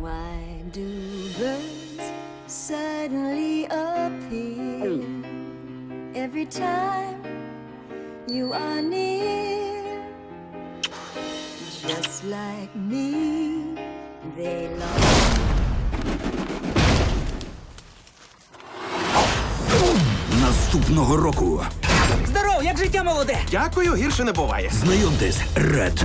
Why do birds suddenly appear every time you are near? Just like me, they long. Наступного року Здоров, як життя молоде! Дякую, гірше не буває. знайомтесь Ред.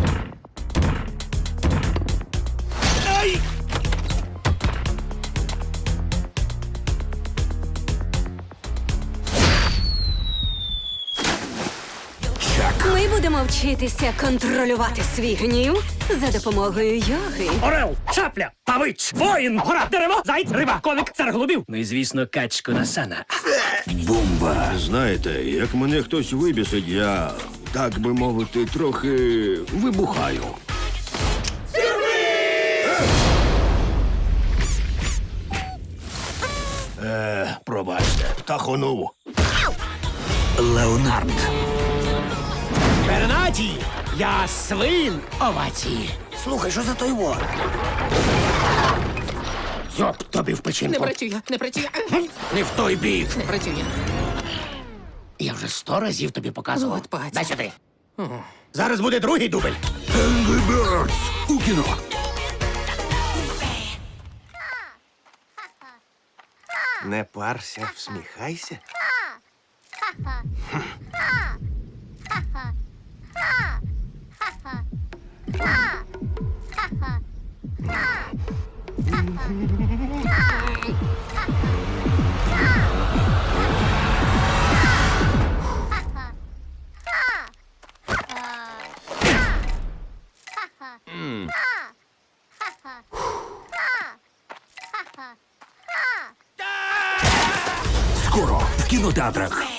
Ми будемо вчитися контролювати свій гнів за допомогою йоги. Орел, шапля, павич, воїн, гора, дерево, зайць, риба, коник, цар голубів. Ну і звісно, качко на сана. Бомба. Знаєте, як мене хтось вибісить, я, так би мовити, трохи вибухаю. Е, пробачте, птахонув. Леонард. Бернатій, я свин овації. Слухай, що за той вор? Зьоп тобі в печінку. Не працює, не працює, Не в той бік. не працює. Я вже сто разів тобі показував. От паць. Дай сюди. Зараз буде другий дубль. Angry Birds у кіно. Не парся, всміхайся. Скоро в кінотеатрах.